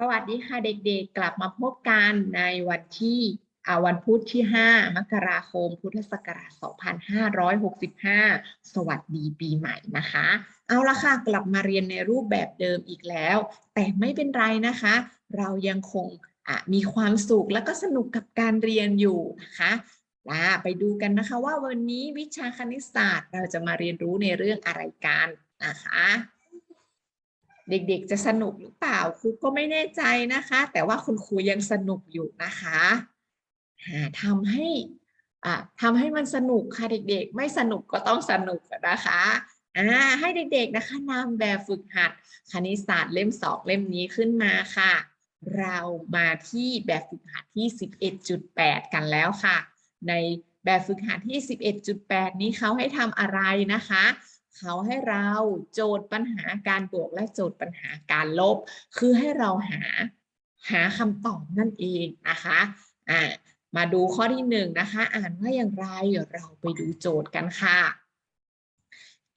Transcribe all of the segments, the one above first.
สวัสดีค่ะเด็กๆ กลับมาพบกันในวันที่วันพุธที่ 5 มกราคม พุทธศักราช 2565 สวัสดีปีใหม่นะคะ เอาละค่ะ กลับมาเรียนในรูปแบบเดิมอีกแล้ว แต่ไม่เป็นไรนะคะ เรายังคงมีความสุขและก็สนุกกับการเรียนอยู่นะคะอ่าไปดูกันนะคะว่าวันนี้วิชาคณิตศาสตร์เราจะมาเรียนรู้ในเรื่องอะไรกันนะคะ เด็กๆ จะสนุกหรือเปล่าครูก็ไม่แน่ใจนะคะ แต่ว่าคุณครูยังสนุกอยู่นะคะหาทำให้อ่าทำให้มันสนุกค่ะเด็กๆ ไม่สนุกก็ต้องสนุกนะคะอ่าให้เด็กๆนะคะนำแบบฝึกหัดคณิตศาสตร์เล่มสองเล่มนี้ขึ้นมาค่ะ เรามาที่แบบฝึกหัดที่ 11.8 กันแล้วค่ะ ในแบบฝึกหัดที่ 11.8 นี้เขาให้ทำอะไรนะคะ เขาให้เราโจทย์ปัญหาการบวกและโจทย์ปัญหาการลบ คือให้เราหาหาคำตอบนั่นเองนะคะอ่ามาดูข้อที่หนึ่งนะคะ อ่านว่าอย่างไรเราไปดูโจทย์กันค่ะ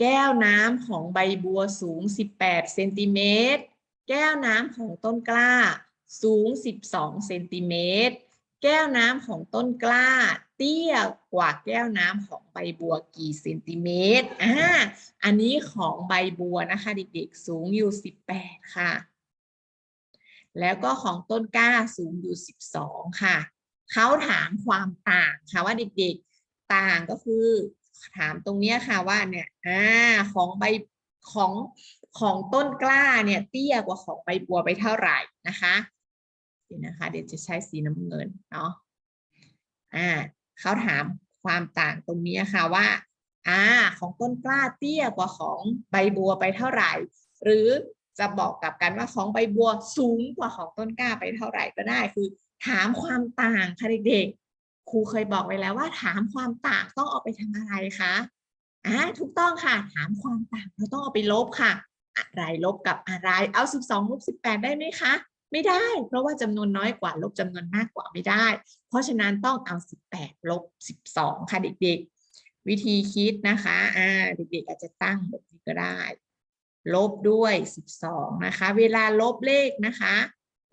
แก้วน้ำของใบบัวสูง 18 เซนติเมตร แก้วน้ำของต้นกล้าสูง 12 เซนติเมตร แก้วน้ำของต้นกล้า เตี้ยกว่าแก้วน้ำของใบบัวกี่เซนติเมตรอ่าอันนี้ของใบบัวนะคะ เด็กๆ สูงอยู่ 18 ค่ะ แล้วก็ของต้นกล้าสูงอยู่ 12 ค่ะ เขาถามความต่างค่ะว่าเด็กๆ ต่างก็คือถามตรงเนี้ยค่ะว่าเนี่ยอ่าของใบของของต้นกล้าเนี่ยเตี้ยกว่าของใบบัวไปเท่าไหร่นะคะเดี๋ยวนะคะ เดี๋ยวจะใช้สีน้ำเงินเนาะอ่า เขาถามความต่างตรงนี้ค่ะว่าอ่าของต้นกล้าเตี้ยกว่าของใบบัวไปเท่าไหร่ หรือจะบอกกลับกันว่าของใบบัวสูงกว่าของต้นกล้าไปเท่าไหร่ก็ได้คือ ถามความต่างค่ะเด็กๆครูเคยบอกไว้แล้วว่า ถามความต่างต้องเอาไปทำอะไรคะอ่าถูกต้องค่ะถามความต่างเราต้องเอาไปลบค่ะ อะไรลบกับอะไรเอา 12ลบ18 ได้ไหมคะ ไม่ได้ เพราะว่าจำนวนน้อยกว่าลบจำนวนมากกว่าไม่ได้ เพราะฉะนั้นต้องเอา 18 ลบ 12 ค่ะเด็กๆ วิธีคิดนะคะอ่าเด็กๆอาจจะตั้งแบบนี้ก็ได้ ลบด้วย 12 นะคะ เวลาลบเลขนะคะ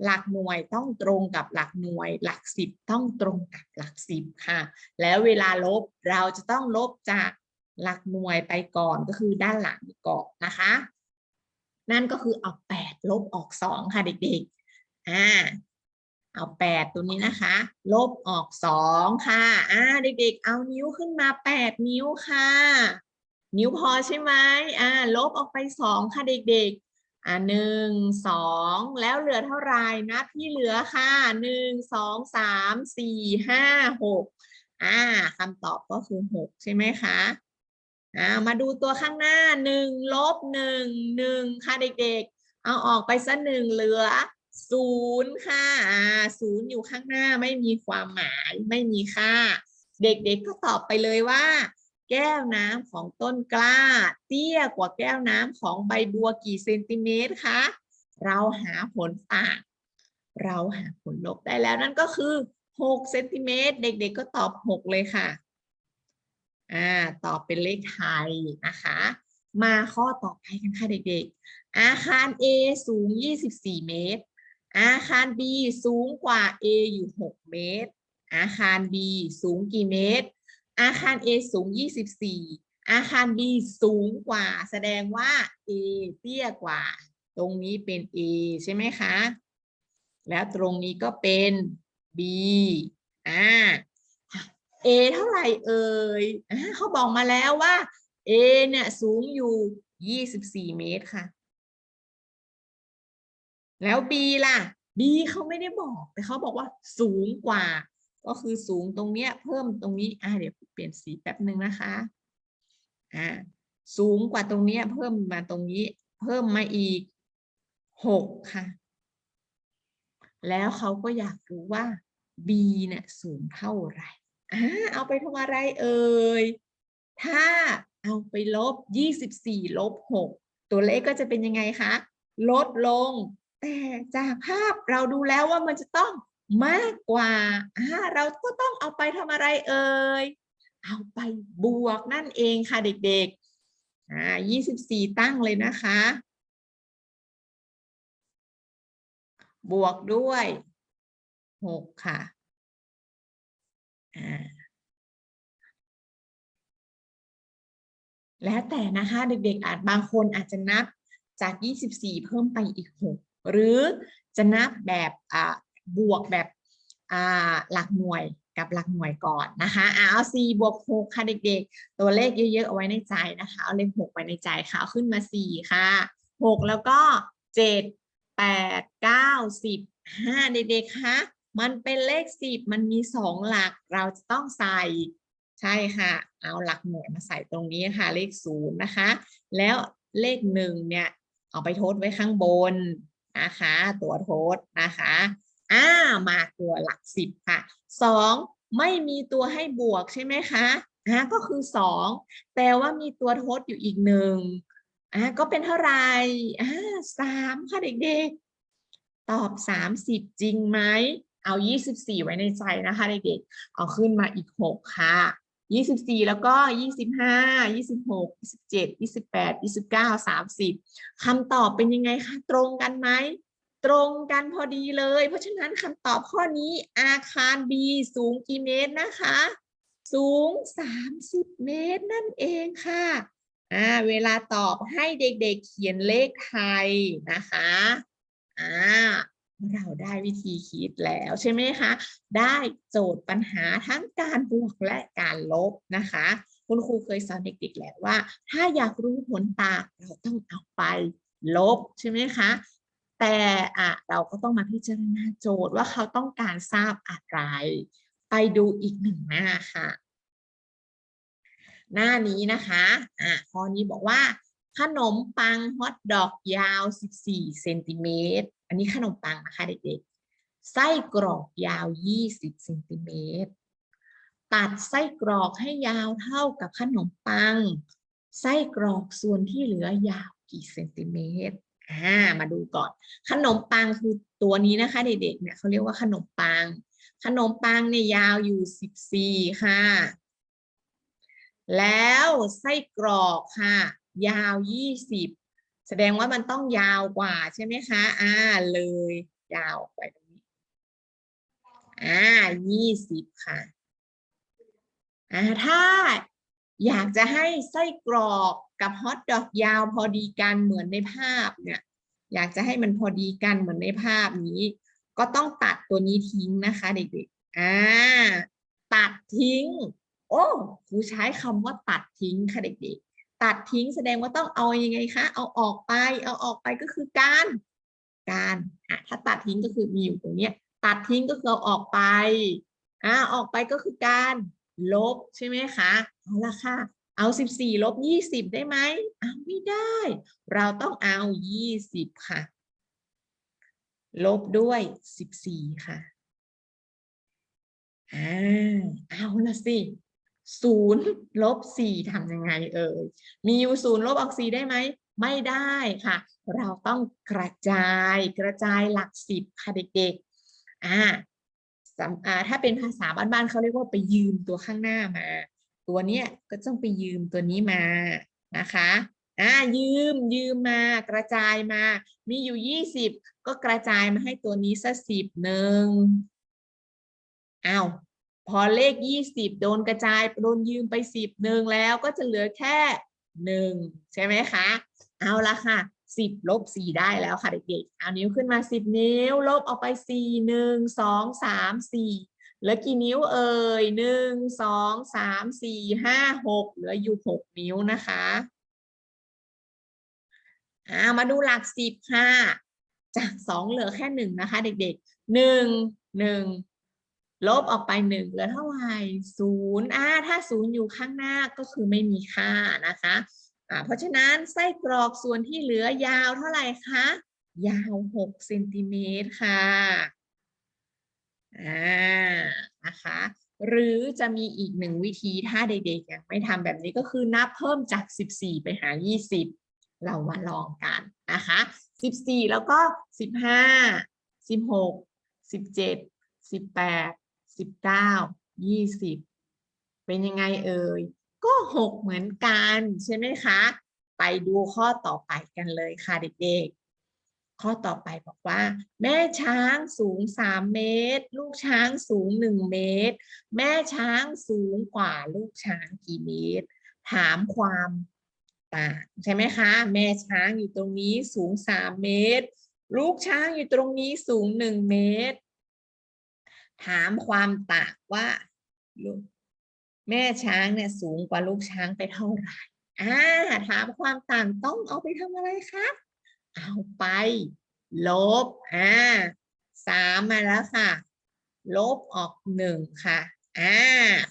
หลักหน่วยต้องตรงกับหลักหน่วย หลักสิบต้องตรงกับหลักสิบค่ะ แล้วเวลาลบเราจะต้องลบจากหลักหน่วยไปก่อนก็คือด้านหลังก่อนนะคะ นั่นก็คือเอา 8 ลบออก 2 ค่ะเด็กๆ อ่าเอา8ตัวนี้นะคะ ลบออก2ค่ะอ่าเด็กๆ เอานิ้วขึ้นมา8นิ้วค่ะ นิ้วพอใช่ไหมอ่าลบออกไป2ค่ะเด็กๆ อ่าหนึ่งสองแล้วเหลือเท่าไหร่นับที่เหลือค่ะหนึ่งสองสามสี่ห้าหกอ่าคำตอบก็คือหกใช่ไหมคะอ่ามาดูตัวข้างหน้าหนึ่งลบหนึ่งหนึ่งค่ะเด็กๆ เอาออกไปซะหนึ่งเหลือ ศูนย์ค่ะศูนย์อยู่ข้างหน้าไม่มีความหมายไม่มีค่า เด็กๆก็ตอบไปเลยว่า แก้วน้ำของต้นกล้า เตี้ยกว่าแก้วน้ำของใบบัวกี่เซนติเมตรคะเราหาผลต่าง เราหาผลลบได้แล้วนั่นก็คือ6เซนติเมตรเด็กๆก็ตอบ 6 เลยค่ะอ่าตอบเป็นเลขไทยนะคะ มาข้อต่อไปกันค่ะเด็กๆ อาคาร A สูง 24 เมตร อาคาร B สูงกว่า A อยู่ 6 เมตร อาคาร B สูงกี่เมตร อาคาร A สูง 24 อาคาร B สูงกว่า แสดงว่า A เตี้ยกว่า ตรงนี้เป็น A ใช่ไหมคะ แล้วตรงนี้ก็เป็น B อ่า A เท่าไหร่เอ่ยอเขาบอกมาแล้วว่า A เนี่ยสูงอยู่ 24 เมตรค่ะ แล้ว B ล่ะ B เขาไม่ได้บอก แต่เขาบอกว่าสูงกว่า ก็คือสูงตรงเนี้ย เพิ่มตรงนี้ อ่าเดี๋ยวเปลี่ยนสีแป๊บหนึ่งนะคะ อ่า สูงกว่าตรงเนี้ย เพิ่มมาตรงนี้ เพิ่มมาอีกหกค่ะ แล้วเขาก็อยากรู้ว่า B เนี่ยสูงเท่าไหร่อ่าเอาไปทำอะไรเอ่ย ถ้าเอาไปลบ 24 ลบ 6 ตัวเลขก็จะเป็นยังไงคะ ลดลง แต่จากภาพเราดูแล้วว่ามันจะต้องมากกว่าเราก็ต้องเอาไปทำอะไรเอ่ย เอาไปบวกนั่นเองค่ะเด็กๆอ่า24 ตั้งเลยนะคะ บวกด้วยหกค่ะอ่าแล้วแต่นะคะเด็กๆอาจบางคนอาจจะนับจาก 24 เพิ่มไปอีก 6 หรือจะนับแบบบวกแบบหลักหน่วยกับหลักหน่วยก่อนนะคะอ่าเอา4บวก6ค่ะเด็กๆ ตัวเลขเยอะๆเอาไว้ในใจนะคะ เอาเลข6ไว้ในใจค่ะเอาขึ้นมา 4 ค่ะ 6 แล้วก็ 7 8 9 10 5 เด็กๆคะมันเป็นเลข 10 มันมี 2 หลักเราจะต้องใส่ใช่ค่ะ เอาหลักหน่วยมาใส่ตรงนี้ค่ะ เลขศูนย์นะคะ แล้วเลขหนึ่งเนี่ย เอาไปทดไว้ข้างบน นะคะ ตัวทดนะคะอ่ามาตัวหลักสิบค่ะสองไม่มีตัวให้บวกใช่ไหมคะอ่าก็คือสองแต่ว่ามีตัวทดอยู่อีกหนึ่งอ่าก็เป็นเท่าไหร่อ่าสามค่ะเด็กๆ ตอบสามสิบจริงไหมเอายี่สิบสี่ไว้ในใจนะคะเด็กๆ เอาขึ้นมาอีกหกค่ะ ยี่สิบสี่แล้วก็ยี่สิบห้ายี่สิบหกยี่สิบเจ็ดยี่สิบแปดยี่สิบเก้าสามสิบคำตอบเป็นยังไงคะตรงกันไหมตรงกันพอดีเลย เพราะฉะนั้นคำตอบข้อนี้อาคาร B สูงกี่เมตรนะคะ สูง 30 เมตรนั่นเองค่ะอ่าเวลาตอบให้เด็กๆเขียนเลขไทยนะคะอ่า เราได้วิธีคิดแล้วใช่ไหมคะ ได้โจทย์ปัญหาทั้งการบวกและการลบนะคะ คุณครูเคยสอนเด็กๆแล้วว่า ถ้าอยากรู้ผลต่างเราต้องเอาไปลบใช่ไหมคะ แต่อะเราก็ต้องมาพิจารณาโจทย์ว่าเขาต้องการทราบอะไร ไปดูอีกหนึ่งหน้าค่ะ หน้านี้นะคะอะข้อนี้บอกว่าขนมปังฮอทดอกยาว 14 เซนติเมตร อันนี้ขนมปังนะคะเด็กๆ ไส้กรอกยาว 20เซนติเมตร ตัดไส้กรอกให้ยาวเท่ากับขนมปัง ไส้กรอกส่วนที่เหลือยาวกี่เซนติเมตร อ่า มาดูก่อน ขนมปังคือตัวนี้นะคะเด็กๆ เนี่ยเขาเรียกว่าขนมปัง ขนมปังเนี่ยยาวอยู่ 14 ค่ะ แล้วไส้กรอกค่ะ ยาว 20 แสดงว่ามันต้องยาวกว่าใช่ไหมคะ อ่า เลย ยาวไปตรงนี้ อ่า20ค่ะ อ่า ถ้าอยากจะให้ไส้กรอกกับฮอทดอกยาวพอดีกันเหมือนในภาพเนี่ย อยากจะให้มันพอดีกันเหมือนในภาพนี้ ก็ต้องตัดตัวนี้ทิ้งนะคะเด็กๆ อ่า ตัดทิ้ง โอ้ครูใช้คำว่าตัดทิ้งค่ะเด็กๆ ตัดทิ้งแสดงว่าต้องเอาอยังไงคะ เอาออกไป เอาออกไปก็คือการ การอะถ้าตัดทิ้งก็คือมีอยู่ตรงนี้ตัดทิ้งก็คือเอาออกไปอ่าออกไปก็คือการ ลบใช่ไหมคะเอาละค่ะ เอาสิบสี่ลบยี่สิบได้ไหมเอาไม่ได้ เราต้องเอายี่สิบค่ะ ลบด้วยสิบสี่ค่ะอ่าเอาละสิ ศูนย์ลบสี่ทำยังไงเอ่ย มีอยู่ศูนย์ลบออกสี่ได้ไหม ไม่ได้ค่ะ เราต้องกระจายกระจายหลักสิบค่ะเด็กๆอ่าถ้าเป็นภาษาบ้านๆเขาเรียกว่าไปยืมตัวข้างหน้ามา ตัวเนี้ยก็ต้องไปยืมตัวนี้มานะคะอ่ายืมยืมมากระจายมา มีอยู่ยี่สิบก็กระจายมาให้ตัวนี้สักสิบหนึ่งอ้าว พอเลขยี่สิบโดนกระจายโดนยืมไปสิบหนึ่งแล้วก็จะเหลือแค่หนึ่งใช่ไหมคะ เอาละค่ะสิบลบสี่ได้แล้วค่ะเด็กๆเอานิ้วขึ้นมาสิบนิ้ว ลบออกไปสี่หนึ่งสองสามสี่เหลือกี่นิ้วเอ่ยหนึ่งสองสามสี่ห้าหกเหลืออยู่หกนิ้วนะคะอามาดูหลักสิบค่ะ จากสองเหลือแค่หนึ่งนะคะ เด็กๆหนึ่งหนึ่ง ลบออกไปหนึ่งเหลือเท่าไหร่ศูนย์อ่าถ้าศูนย์อยู่ข้างหน้าก็คือไม่มีค่านะคะอ่าเพราะฉะนั้นไส้กรอกส่วนที่เหลือยาวเท่าไหร่คะ ยาวหกเซนติเมตรค่ะอ่านะคะหรือจะมีอีกหนึ่งวิธีถ้าเด็กๆยังไม่ทำแบบนี้ก็คือนับเพิ่มจาก 14 ไปหา 20 เรามาลองกันนะคะ 14 แล้วก็ 15 16 17 18 19 20เป็นยังไงเอ่ย ก็หกเหมือนกันใช่ไหมคะ ไปดูข้อต่อไปกันเลยค่ะเด็กๆ ข้อต่อไปบอกว่า แม่ช้างสูง3เมตร ลูกช้างสูง1เมตร แม่ช้างสูงกว่าลูกช้างกี่เมตร ถามความต่างใช่ไหมคะ แม่ช้างอยู่ตรงนี้สูง3เมตร ลูกช้างอยู่ตรงนี้สูง1เมตร ถามความต่างว่าลูกแม่ช้างเนี่ยสูงกว่าลูกช้างไปเท่าไหร่อ่าถามความต่างต้องเอาไปทำอะไรคะเอาไป ลบอ่าสามมาแล้วค่ะ ลบออกหนึ่งค่ะอ่า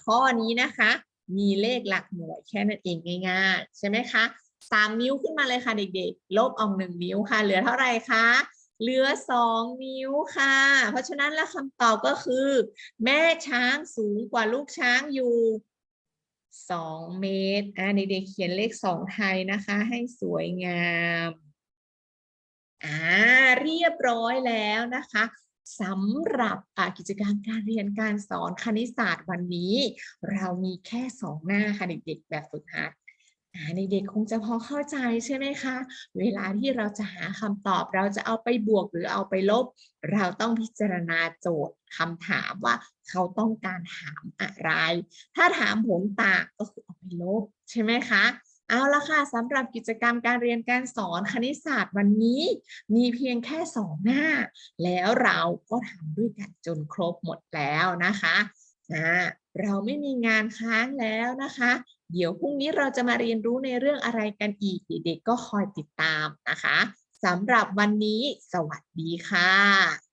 ข้อนี้นะคะ มีเลขหลักหน่วยแค่นั้นเองง่ายๆ ใช่ไหมคะสามนิ้วขึ้นมาเลยค่ะเด็กๆ ลบออกหนึ่งนิ้วค่ะ เหลือเท่าไหร่คะ เหลือสองนิ้วค่ะ เพราะฉะนั้นแล้วคำตอบก็คือ แม่ช้างสูงกว่าลูกช้างอยู่สองเมตร อ่าเด็กๆเขียนเลขสองไทยนะคะ ให้สวยงาม อ่า เรียบร้อยแล้วนะคะสำหรับกิจกรรมการเรียนการสอนคณิตศาสตร์วันนี้ เรามีแค่สองหน้าค่ะเด็กๆแบบฝึกหัด เด็กๆคงจะพอเข้าใจใช่ไหมคะ เวลาที่เราจะหาคำตอบเราจะเอาไปบวกหรือเอาไปลบ เราต้องพิจารณาโจทย์คำถามว่าเขาต้องการถามอะไร ถ้าถามผลต่างก็คือเอาไปลบใช่ไหมคะเอาละค่ะสำหรับกิจกรรมการเรียนการสอนคณิตศาสตร์วันนี้ มีเพียงแค่สองหน้า แล้วเราก็ทำด้วยกันจนครบหมดแล้วนะคะ เราไม่มีงานค้างแล้วนะคะ เดี๋ยวพรุ่งนี้เราจะมาเรียนรู้ในเรื่องอะไรกันอีก เด็กๆก็คอยติดตามนะคะสำหรับวันนี้สวัสดีค่ะ